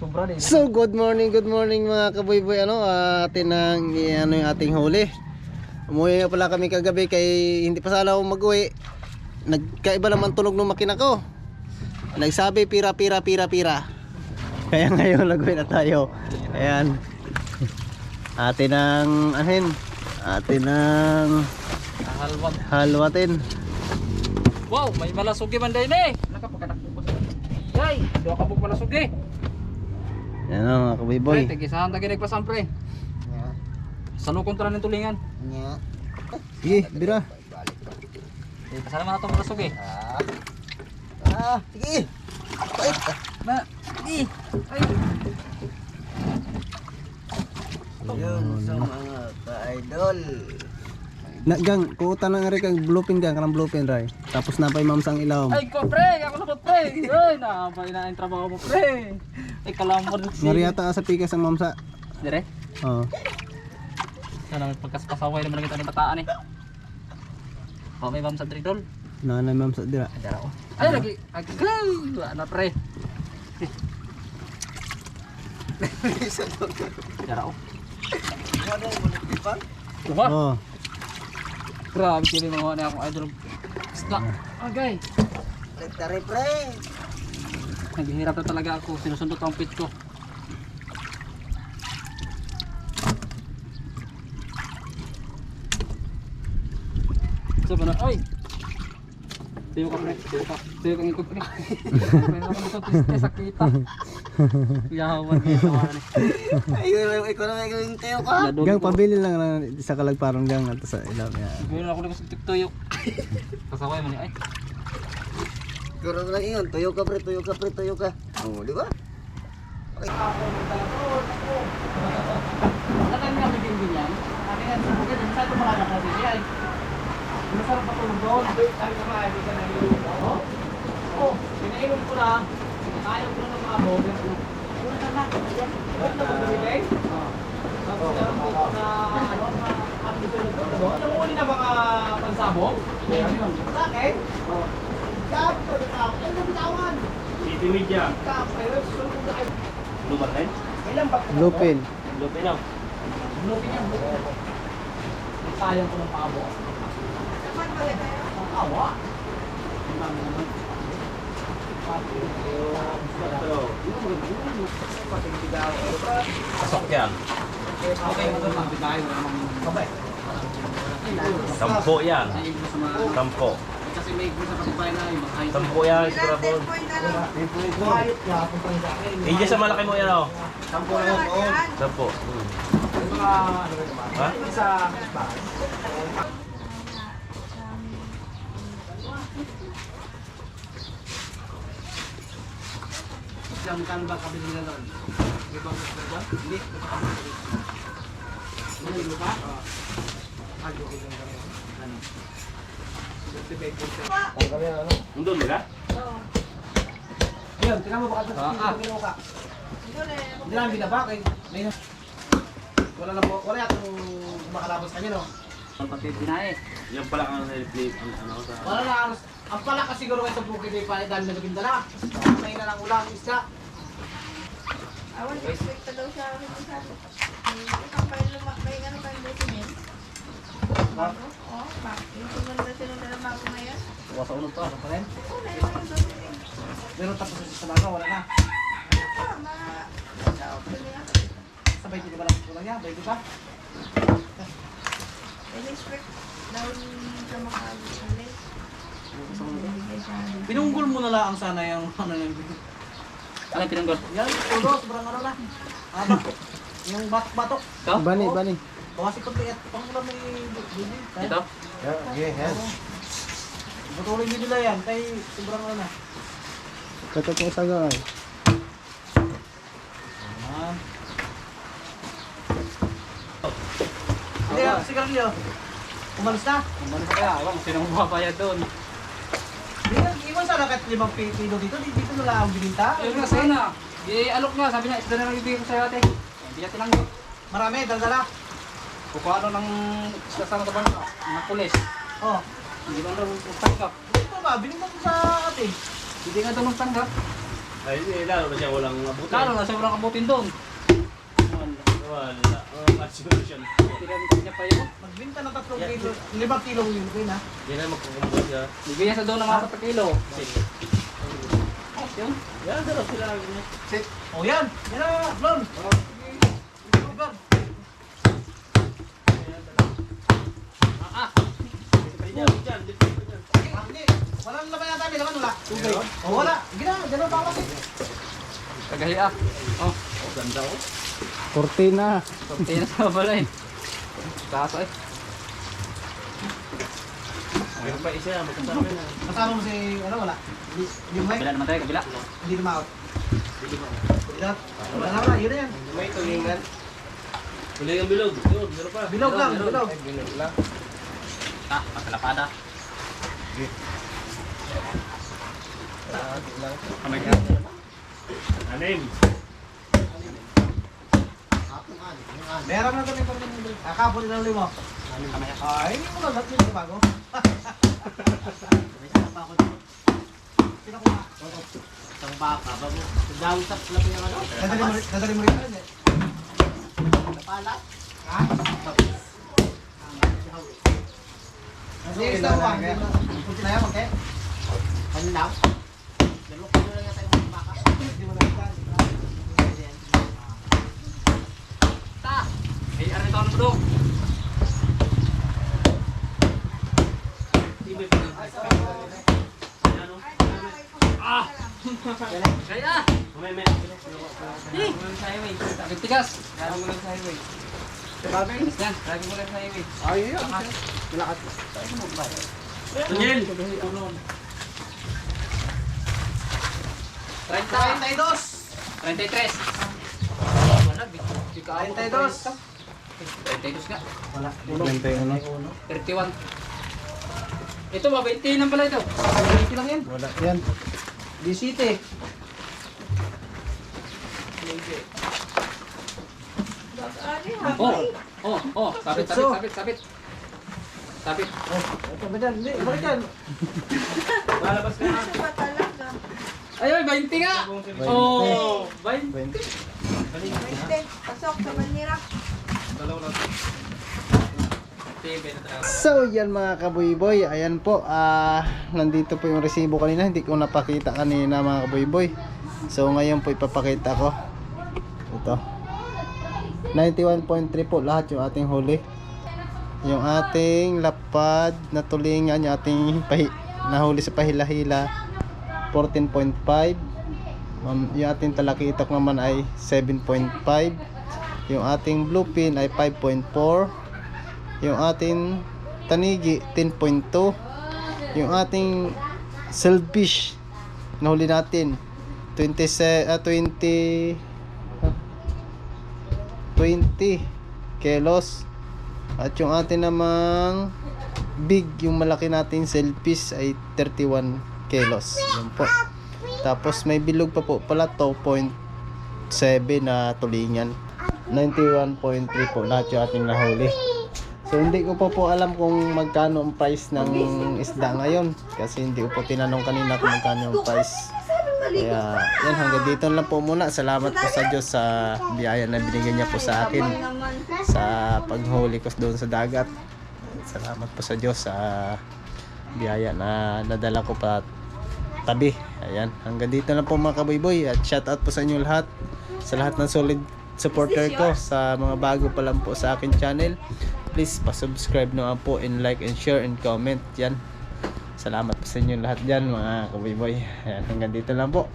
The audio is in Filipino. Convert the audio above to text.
Sobra din. So, good morning, good morning mga kaboy-boy. Ano, atin ang ano yung ating huli. Umuwi nga pala kami kagabi kay hindi pa sana ako mag-uwi. Nagkaiba naman tunog ng makina ko. Nagsabi pira pira pira pira. Kaya ngayon nag-uwi na tayo. Ayan. Atin ang anin. Atin ang Halwat. halwatin. Wow, may malasugi man din eh. Nakapakanak po. Yay, do ka bug malasugi. Yan o mga kaboy-boy. Pre, tigisahan tagi nagpasam pre. Sa lukon tala ng tulingan. Sige, bira. Eh, kasama na itong malasugi. Ah, sige. Na, di. Ay, Yung sa mga ka-idol. Na gang, kuutan na nga rin kang bluepin gang, kanang bluepin ray. Tapos na pa yung mamsang ilaw. ay ko pre, ako na ko pre. Ay, na pa ina trabaho mo pre. Ay kalamor si. Ngariata sa pikas ang mamsa. Dire. Oo. Sana may pagkaspasaway naman kita ni bataan eh. Pa may bam sa dridol. Nanay mamsa dira. Ay, dara ko. Ay, lagi. Ay, kay. Wala na pre. Dara ko. Diba? Oo. Grabe sila mga na akong idol. Isda. Agay. Tari pre. Naghihirap na talaga ako. Sinusundot ang pit ko. So, ba na? Ay! Tiyo ka pre. Tiyo ka. Tiyo ka ngikot pre. Pero ako nito piste sakita. Yawan sa ni. Ayun, ikaw na may gawing tayo ka. Gang, pabili lang na sa kalagparang gang at sa ilaw. Gawin ako nito sa tiktuyok. Kasaway man niya. Ay! Ikaw na lang ingon, tuyo ka pre, tuyo ka pre, tuyo ka. Oo, di ba? Nakang nga naging ganyan. Akin nga sa bukid, saan mga anak natin siya? Masarap pa tulog doon. Sabi ko nga, hindi ka naiinom ako. Oo, pinainom ko na. Ayaw ko na ng mga bobe. Una na lang. Ba't na? Oo. Tapos meron ko na ano, na application na doon. Yung uli na mga pansabong? Yun. Sa akin? Sabi ko na tao. Ay, nabitawan. City Media. Ilan ba? Bluepin. Lupin na. Lupin yan, lupin. Sayang ko ng pabo. Ang awa. Pasok yan. Okay, magandang namang kabay. Sampo yan. Sampo. Kasi may ibig sa kapitbahay na yung mga Sampo yan, sigurado. Hindi sa malaki mo yan, oh. Sampo na yun. Oo. Sampo. Hmm. Ano ba ba? Ha? Sa kapitbahay. Siyang kan ba kabili na doon? May bang gusto ba? Hindi. Ano yung lupa? Ah, yung ilang kami. Ano? 55%. Nandun ba ka? Ayun, tingnan mo baka ito sa ah. mo ka. Hindi namin binaba kay wala na po, wala yatong makalabas kanya no. Ang pati binae. Yan pala ang nilip ang ano sa... Wala na. Ang pala kasi siguro sa bukid ay pa dami na nabindala. May na lang ulam isda. Awan, expect daw siya ako ng sabi. May isang pa yung lumak, may ano pa yung? Oo, Tuwa sa unod to, ano pa rin? Mga. Pero tapos sa baga, wala na. Sa. Sabay dito ba lang kulang niya? Bay ba? May expect daw siya makagalit. Bigay siya. Pinunggol mo na lang sana yung ano yung Ano pinunggol? Yan, tulo, sobrang ano na. Aba, yung bat batok. Ito? Bani, bani. Baka si Kunti at pangulam ni Bibi. Ito? Okay, yan. Patuloy nyo nila yan, kay sobrang ano sa gang. Ayan. Hindi, ah, sigarilyo. Umalis na. Umalis na kaya, alam, sinong mapapayad doon. Hindi, iwan sana kahit limang pi- kilo dito, di- dito na lang ang bininta. Yun nga sana. Di alok nga, sabi niya, isda na lang ibigay ko sa'yo ate. Hindi natin lang yun. Marami, daldala. Kung paano ng isda sana sa bansa, mga pulis. Oh, Hindi man daw magtanggap. ito ba, binigyan ko sa ate. Hindi nga daw magtanggap. Ay, hindi, lalo na siya walang abutin. Lalo na sobrang kabutin doon. Wala. Oh, solution. Pinagod niya pa yun. Magbinta ng 3 kilo, 5 kilo yun kayo na. Hindi na magkukumbuka siya. Bibigyan sa doon ng mga per kilo. Oh, yun. Yan, sarap sila. Sit. Oh yan. Yan na, Blon. Blon. Ah, ah. Diyan, diyan, diyan. Ah, Hindi. Walang laban yata, may laman wala. Tubig. Oh, wala. Gina, gano'n pa ako. Kagahi ah. Oh, Oh, ganda oh. Cortina. konti na sa balay. Kaso eh. Meron pa isa, magkasama na. Kasama mo si, ano, wala. Hindi, hindi mo Kabila naman tayo, kabila. Hindi na ma-out. Hindi na. Wala na wala, yun na yan. May tulingan. Tulingan bilog. Yun, meron pa. Bilog lang, bilog. Bilog lang. Ah, pagkalapada. Kamay ka. Anim. Meron na kami pag Kakapon na limo. Kamay ka. Ay, hindi mo lang lahat yun bago. Sino ko na? Isang baka, bago. Dawit sa lapin ng ano? Nadali mo rin, mo rin pa eh. Napala. Ha? Isda mo ba? Kunti na yan, okay? Kanina. Kaya! May, may. Eh! sa highway. Sagad tigas. Lagi mo lang sa highway. Sabagay. Yan, lagi mo lang sa highway. Ay, yun. Daniel! 30. 32! 33. Wala, di ka 32. 32 nga. Wala. 31. 31. Ito, ba 20 lang pala ito. 20 lang yan. Wala yan. 17. Ano Oh, oh, oh, sabit, sabit, sabit, sabit. Sabit. Ito ba dyan? Hindi, balik yan. Lalabas ka na. Ano ba talaga? Ay, ay, 20 nga! Oh, 20. 20. Pwede. Pasok sa banira. So yan mga kabuyboy, ayan po, ah nandito po yung resibo kanina, hindi ko napakita kanina mga kabuyboy. So ngayon po ipapakita ko. Ito. 91.3 po lahat yung ating huli. Yung ating lapad na tulingan, yung ating pahi, nahuli sa pahila-hila 14.5. Um, yung ating talakitok naman ay 7.5. Yung ating bluefin ay 5.4 yung ating tanigi 10.2 yung ating silverfish nahuli natin 20 se- ah, 20 ah, 20 kilos at yung ating namang big yung malaki nating silverfish ay 31 kilos yun po tapos may bilog pa po pala 2.7 na tulingan 91.3 po lahat yung ating nahuli So hindi ko pa po alam kung magkano ang price ng isda ngayon kasi hindi ko po tinanong kanina kung magkano ang price. Kaya yan hanggang dito lang po muna. Salamat po sa Diyos sa biyaya na binigyan niya po sa akin sa paghuli ko doon sa dagat. Salamat po sa Diyos sa biyaya na nadala ko pa tabi. Ayan, hanggang dito lang po mga kaboyboy at shout out po sa inyo lahat sa lahat ng solid supporter ko sa mga bago pa lang po sa akin channel. Please pa-subscribe naman po and like and share and comment yan. Salamat po sa inyo lahat dyan mga kaboyboy. Ayan, hanggang dito lang po.